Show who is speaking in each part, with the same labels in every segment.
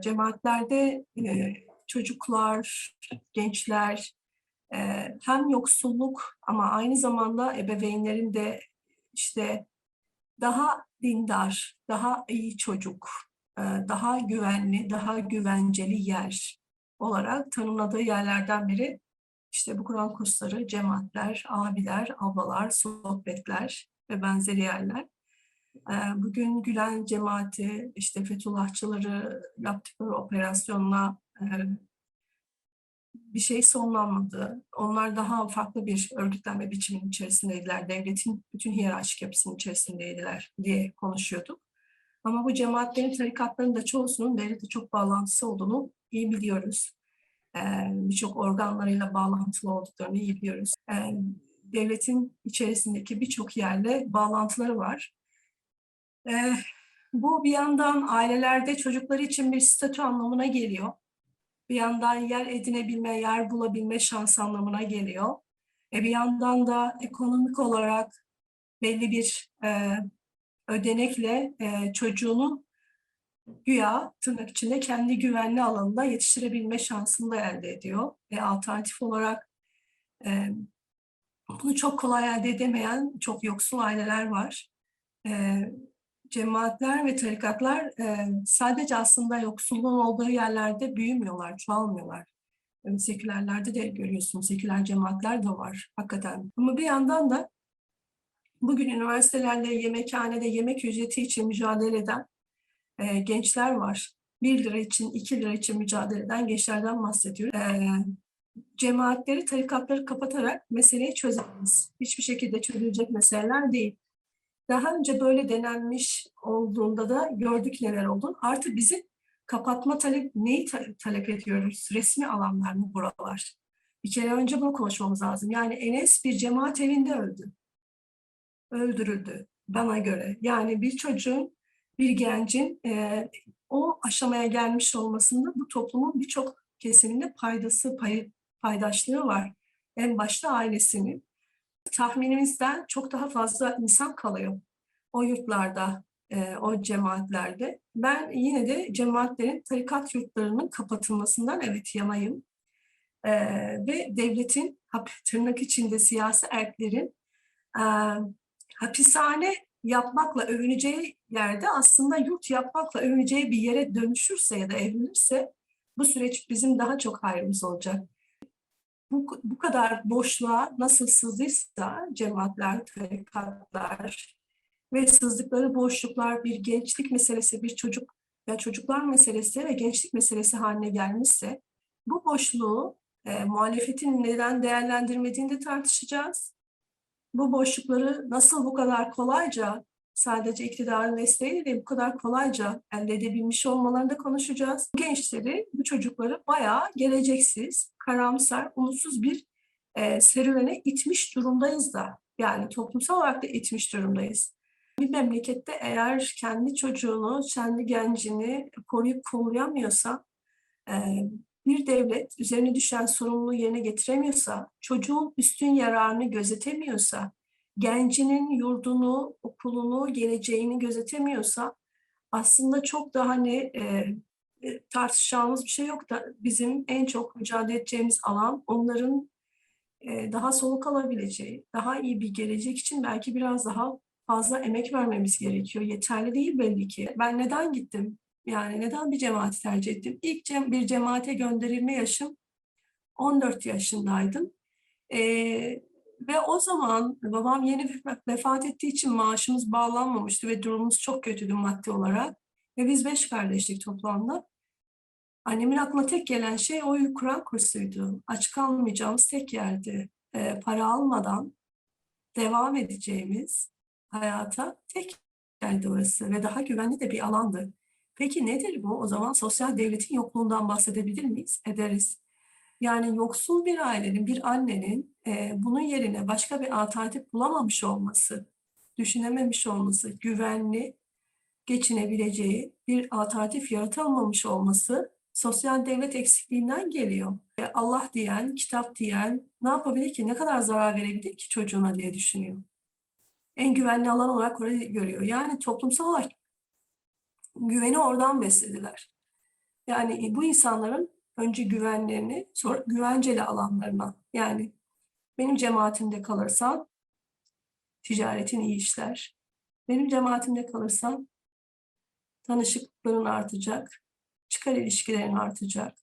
Speaker 1: Cemaatlerde e, çocuklar, gençler e, hem yoksulluk ama aynı zamanda ebeveynlerin de işte daha dindar, daha iyi çocuk, e, daha güvenli, daha güvenceli yer olarak tanımladığı yerlerden biri işte bu Kur'an kursları, cemaatler, abiler, ablalar, sohbetler ve benzeri yerler. Bugün Gülen cemaati, işte Fethullahçıları yaptıkları operasyonla bir şey sonlanmadı. Onlar daha farklı bir örgütlenme biçiminin içerisindeydiler. Devletin bütün hiyerarşik yapısının içerisindeydiler diye konuşuyorduk. Ama bu cemaatlerin, tarikatların da çoğusunun devlete çok bağlantısı olduğunu iyi biliyoruz. Birçok organlarıyla bağlantılı olduklarını iyi biliyoruz. Devletin içerisindeki birçok yerle bağlantıları var. Ee, bu bir yandan ailelerde çocukları için bir statü anlamına geliyor. Bir yandan yer edinebilme, yer bulabilme şansı anlamına geliyor. E bir yandan da ekonomik olarak belli bir e, ödenekle e, çocuğunu güya tırnak içinde kendi güvenli alanında yetiştirebilme şansını da elde ediyor. E, alternatif olarak e, bunu çok kolay elde edemeyen çok yoksul aileler var. E, cemaatler ve tarikatlar e, sadece aslında yoksulluğun olduğu yerlerde büyümüyorlar, çoğalmıyorlar. Yani sekülerlerde de görüyorsunuz, seküler cemaatler de var hakikaten. Ama bir yandan da bugün üniversitelerde, yemekhanede yemek ücreti için mücadele eden e, gençler var. 1 lira için, 2 lira için mücadele eden gençlerden bahsediyoruz. E, cemaatleri, tarikatları kapatarak meseleyi çözemeyiz. Hiçbir şekilde çözülecek meseleler değil. Daha önce böyle denenmiş olduğunda da gördük neler oldu. Artı bizi kapatma talep, neyi ta- talep ediyoruz? Resmi alanlar mı buralar? Bir kere önce bunu konuşmamız lazım. Yani Enes bir cemaat evinde öldü. Öldürüldü bana göre. Yani bir çocuğun, bir gencin e, o aşamaya gelmiş olmasında bu toplumun birçok kesiminde paydası, pay, paydaşlığı var. En başta ailesinin tahminimizden çok daha fazla insan kalıyor o yurtlarda, e, o cemaatlerde. Ben yine de cemaatlerin tarikat yurtlarının kapatılmasından evet yanayım. E, ve devletin tırnak içinde siyasi erklerin e, hapishane yapmakla övüneceği yerde aslında yurt yapmakla övüneceği bir yere dönüşürse ya da evlenirse bu süreç bizim daha çok hayrımız olacak bu, bu kadar boşluğa nasıl sızdıysa cemaatler, tarikatlar ve sızdıkları boşluklar bir gençlik meselesi, bir çocuk ya çocuklar meselesi ve gençlik meselesi haline gelmişse bu boşluğu e, muhalefetin neden değerlendirmediğini de tartışacağız. Bu boşlukları nasıl bu kadar kolayca sadece iktidarın desteğiyle değil bu kadar kolayca elde edebilmiş olmalarını da konuşacağız. Bu gençleri, bu çocukları bayağı geleceksiz, karamsar, umutsuz bir e, serüvene itmiş durumdayız da. Yani toplumsal olarak da itmiş durumdayız. Bir memlekette eğer kendi çocuğunu, kendi gencini koruyup kollayamıyorsa, e, bir devlet üzerine düşen sorumluluğu yerine getiremiyorsa, çocuğun üstün yararını gözetemiyorsa, gencinin yurdunu, okulunu, geleceğini gözetemiyorsa aslında çok da hani e, e, tartışacağımız bir şey yok da bizim en çok mücadele edeceğimiz alan onların e, daha soluk alabileceği, daha iyi bir gelecek için belki biraz daha fazla emek vermemiz gerekiyor. Yeterli değil belli ki. Ben neden gittim? Yani neden bir cemaati tercih ettim? İlk cem bir cemaate gönderilme yaşım 14 yaşındaydım. Ee, ve o zaman babam yeni ve- vefat ettiği için maaşımız bağlanmamıştı ve durumumuz çok kötüydü maddi olarak. Ve biz beş kardeşlik toplamda. Annemin aklına tek gelen şey o Kur'an kursuydu. Aç kalmayacağımız tek yerdi. Ee, para almadan devam edeceğimiz hayata tek yerdi orası ve daha güvenli de bir alandı. Peki nedir bu? O zaman sosyal devletin yokluğundan bahsedebilir miyiz? Ederiz. Yani yoksul bir ailenin, bir annenin e, bunun yerine başka bir alternatif bulamamış olması, düşünememiş olması, güvenli geçinebileceği bir alternatif yaratılmamış olması sosyal devlet eksikliğinden geliyor. E, Allah diyen, kitap diyen ne yapabilir ki, ne kadar zarar verebilir ki çocuğuna diye düşünüyor. En güvenli alan olarak orayı görüyor. Yani toplumsal olarak güveni oradan beslediler. Yani bu insanların önce güvenlerini, sonra güvenceli alanlarına. Yani benim cemaatimde kalırsan ticaretin iyi işler. Benim cemaatimde kalırsan tanışıklıkların artacak, çıkar ilişkilerin artacak,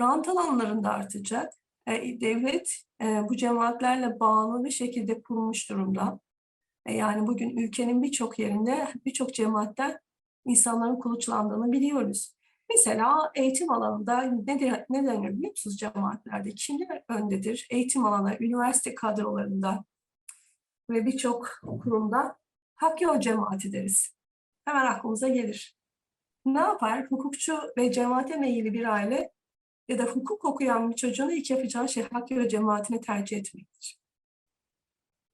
Speaker 1: rant alanların da artacak. E, devlet e, bu cemaatlerle bağlı bir şekilde kurmuş durumda. E, yani bugün ülkenin birçok yerinde birçok cemaatten insanların kuluçlandığını biliyoruz. Mesela eğitim alanında ne, ne denir biliyor musunuz cemaatlerde? Kimler öndedir? Eğitim alanı, üniversite kadrolarında ve birçok kurumda hak yol cemaati deriz. Hemen aklımıza gelir. Ne yapar? Hukukçu ve cemaate meyilli bir aile ya da hukuk okuyan bir çocuğun ilk yapacağı şey hak yol cemaatini tercih etmektir.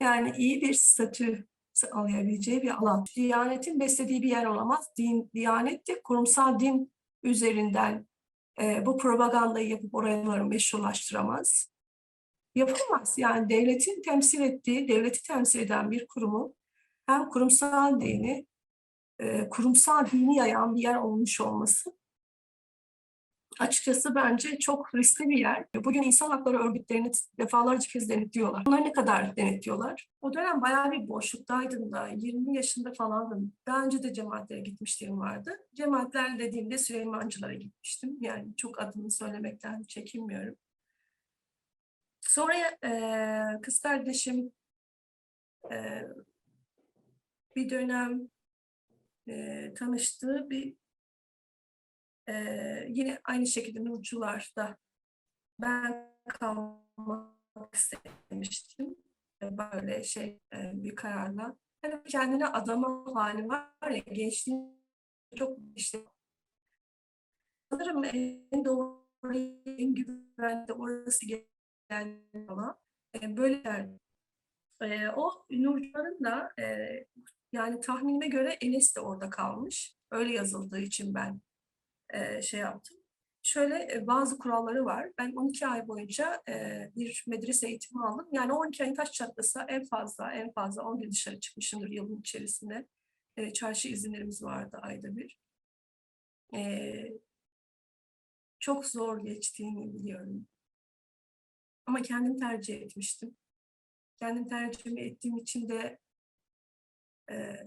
Speaker 1: Yani iyi bir statü sağlayabileceği bir alan. Diyanetin beslediği bir yer olamaz. Din, Diyanet de kurumsal din üzerinden e, bu propagandayı yapıp oraları meşrulaştıramaz. Yapamaz. Yani devletin temsil ettiği, devleti temsil eden bir kurumu hem kurumsal dini, e, kurumsal dini yayan bir yer olmuş olması açıkçası bence çok riskli bir yer. Bugün insan hakları örgütlerini defalarca kez denetliyorlar. Bunlar ne kadar denetliyorlar? O dönem bayağı bir boşluktaydım da. 20 yaşında falandım. Daha önce de cemaatlere gitmişliğim vardı. Cemaatler dediğimde Süleymancılara gitmiştim. Yani çok adını söylemekten çekinmiyorum. Sonra e, kız kardeşim e, bir dönem e, tanıştığı bir yine aynı şekilde Nurcular'da ben kalmak istemiştim. Böyle şey e, bir kararla. Hani kendine adama hali var ya gençliğin çok işte sanırım en doğru en güvende orası geldi ama e, böyle. E, o Nurcuların da yani tahminime göre Enes de orada kalmış. Öyle yazıldığı için ben şey yaptım. Şöyle bazı kuralları var. Ben 12 ay boyunca bir medrese eğitimi aldım. Yani 12 ayın taş çatlasa en fazla en fazla 10 gün dışarı çıkmışımdır yılın içerisinde. Çarşı izinlerimiz vardı ayda bir. Çok zor geçtiğini biliyorum. Ama kendim tercih etmiştim. Kendim tercih ettiğim için de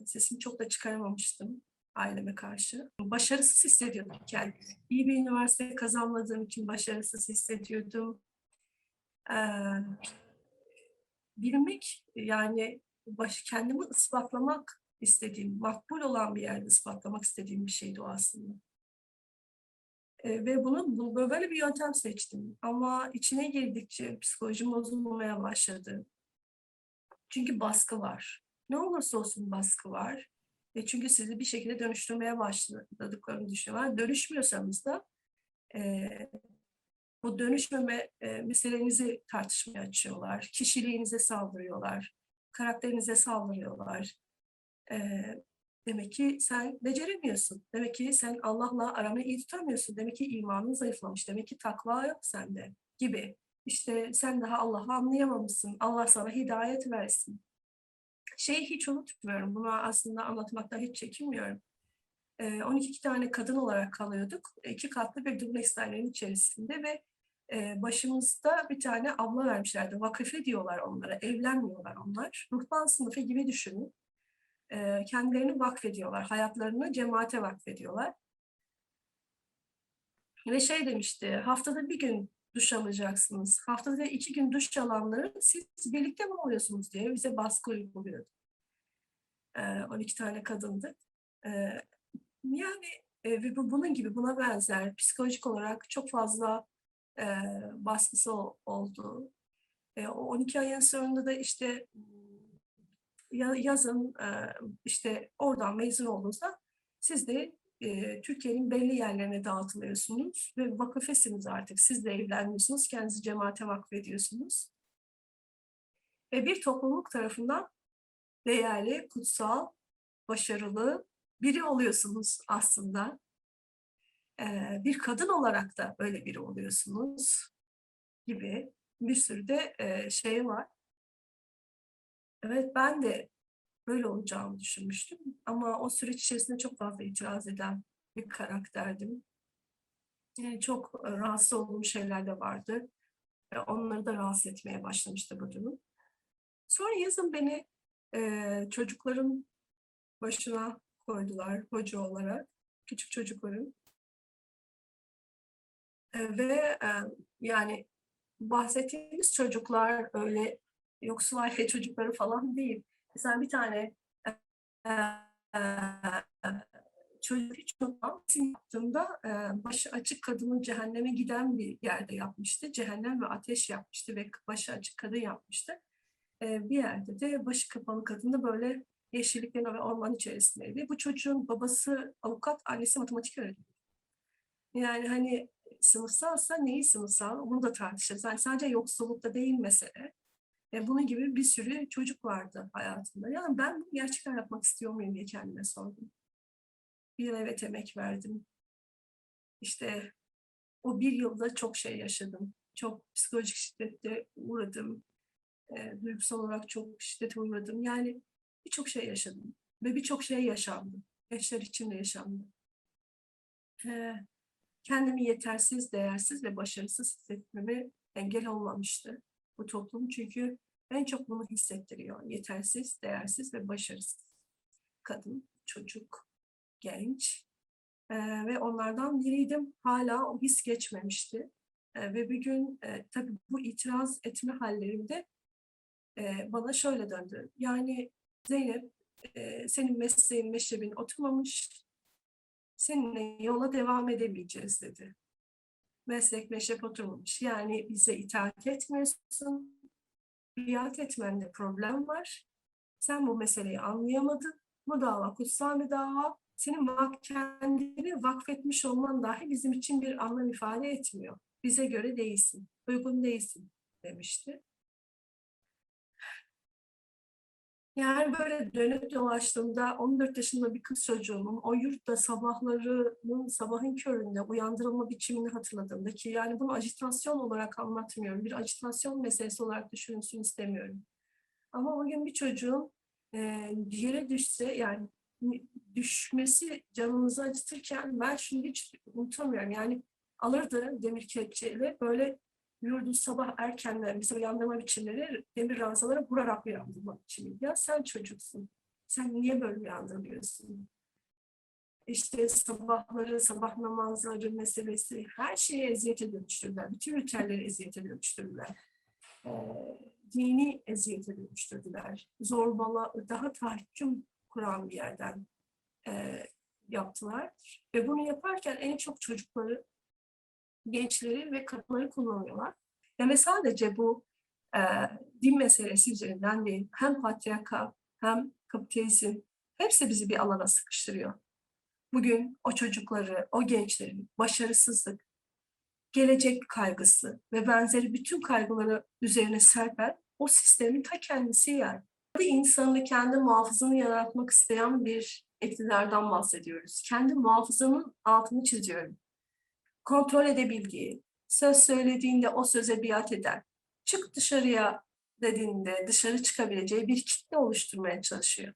Speaker 1: sesimi çok da çıkaramamıştım aileme karşı. Başarısız hissediyordum kendimi. İyi bir üniversite kazanmadığım için başarısız hissediyordum. Ee, bilmek yani baş, kendimi ispatlamak istediğim, makbul olan bir yerde ispatlamak istediğim bir şeydi o aslında. Ee, ve bunu böyle bir yöntem seçtim. Ama içine girdikçe psikolojim bozulmaya başladı. Çünkü baskı var. Ne olursa olsun baskı var. E çünkü sizi bir şekilde dönüştürmeye başladıklarını düşünüyorlar. Dönüşmüyorsanız da e, bu dönüşmeme e, meselenizi tartışmaya açıyorlar. Kişiliğinize saldırıyorlar. Karakterinize saldırıyorlar. E, demek ki sen beceremiyorsun. Demek ki sen Allah'la aranı iyi tutamıyorsun. Demek ki imanın zayıflamış. Demek ki takva yok sende gibi. İşte sen daha Allah'ı anlayamamışsın. Allah sana hidayet versin şeyi hiç unutmuyorum. Bunu aslında anlatmaktan hiç çekinmiyorum. 12 tane kadın olarak kalıyorduk. İki katlı bir dubleks dairenin içerisinde ve başımızda bir tane abla vermişlerdi. Vakıfe diyorlar onlara. Evlenmiyorlar onlar. Ruhban sınıfı gibi düşünün. Kendilerini vakfediyorlar. Hayatlarını cemaate vakfediyorlar. Ve şey demişti, haftada bir gün duş alacaksınız. Haftada iki gün duş alanları siz birlikte mi oluyorsunuz diye bize baskı uyguluyordu. Ee, 12 tane kadındı. Ee, yani e, ve bu bunun gibi buna benzer psikolojik olarak çok fazla e, baskısı oldu. E, o 12 ayın sonunda da işte yazın e, işte oradan mezun olduğunuzda siz de e, Türkiye'nin belli yerlerine dağıtılıyorsunuz ve vakıfesiniz artık. Siz de evlenmiyorsunuz, kendinizi cemaate vakfediyorsunuz. Ve bir topluluk tarafından değerli, kutsal, başarılı biri oluyorsunuz aslında. E, bir kadın olarak da öyle biri oluyorsunuz gibi bir sürü de e, şey var. Evet ben de böyle olacağımı düşünmüştüm. Ama o süreç içerisinde çok fazla itiraz eden bir karakterdim. Yani çok e, rahatsız olduğum şeyler de vardı. E, Onları da rahatsız etmeye başlamıştı bu durum. Sonra yazın beni e, çocukların başına koydular hoca olarak. Küçük çocukların. E, ve e, yani bahsettiğimiz çocuklar öyle yoksul aile çocukları falan değil. Mesela bir tane e, e, çocuk hiç yaptığımda başı açık kadının cehenneme giden bir yerde yapmıştı. Cehennem ve ateş yapmıştı ve başı açık kadın yapmıştı. Bir yerde de başı kapalı kadın da böyle yeşilliklerin ve orman içerisindeydi. Bu çocuğun babası avukat, annesi matematik öğretmeni. Yani hani sınıfsalsa neyi sınıfsal bunu da tartışırız. Yani sadece yoksullukta değil mesele. E, bunun gibi bir sürü çocuk vardı hayatımda. Yani ben bunu gerçekten yapmak istiyor muyum diye kendime sordum. Bir yıl evet emek verdim. İşte o bir yılda çok şey yaşadım. Çok psikolojik şiddete uğradım. E, duygusal olarak çok şiddete uğradım. Yani birçok şey yaşadım. Ve birçok şey yaşandı. Gençler için de yaşandı. E, kendimi yetersiz, değersiz ve başarısız hissetmeme engel olmamıştı bu toplum. Çünkü en çok bunu hissettiriyor. Yetersiz, değersiz ve başarısız. Kadın, çocuk, genç. Ee, ve onlardan biriydim. Hala o his geçmemişti. Ee, ve bir gün e, tabii bu itiraz etme hallerimde e, bana şöyle döndü. Yani Zeynep e, senin mesleğin, meşrebin oturmamış. Seninle yola devam edemeyeceğiz dedi. Meslek meşrep oturmamış. Yani bize itaat etmiyorsun. Biat etmende problem var. Sen bu meseleyi anlayamadın. Bu dava kutsal bir dava. Senin kendini vakfetmiş olman dahi bizim için bir anlam ifade etmiyor. Bize göre değilsin, uygun değilsin demişti. Yani böyle dönüp dolaştığımda 14 yaşında bir kız çocuğunun o yurtta sabahlarının sabahın köründe uyandırılma biçimini hatırladığımda ki yani bunu ajitasyon olarak anlatmıyorum. Bir ajitasyon meselesi olarak düşünülsün istemiyorum. Ama o gün bir çocuğun e, yere düşse yani düşmesi canımızı acıtırken ben şunu hiç unutamıyorum. Yani alırdı demir kepçeyle böyle yurdu sabah erkenden bizi uyandırma biçimleri demir ranzalara vurarak uyandırma biçimi. Ya sen çocuksun. Sen niye böyle uyandırmıyorsun? İşte sabahları, sabah namazları meselesi her şeye eziyete dönüştürdüler. Bütün ritüelleri eziyete dönüştürdüler. Dini eziyete dönüştürdüler. Zorbala, daha tahkim kuran bir yerden e, yaptılar. Ve bunu yaparken en çok çocukları gençleri ve kadınları kullanıyorlar. Yani sadece bu e, din meselesi üzerinden değil, hem patriarkal hem kapitalizm hepsi bizi bir alana sıkıştırıyor. Bugün o çocukları, o gençlerin başarısızlık, gelecek kaygısı ve benzeri bütün kaygıları üzerine serpen o sistemin ta kendisi yani. İnsanı kendi muhafızını yaratmak isteyen bir iktidardan bahsediyoruz. Kendi muhafızanın altını çiziyorum kontrol edebildiği, söz söylediğinde o söze biat eden, çık dışarıya dediğinde dışarı çıkabileceği bir kitle oluşturmaya çalışıyor.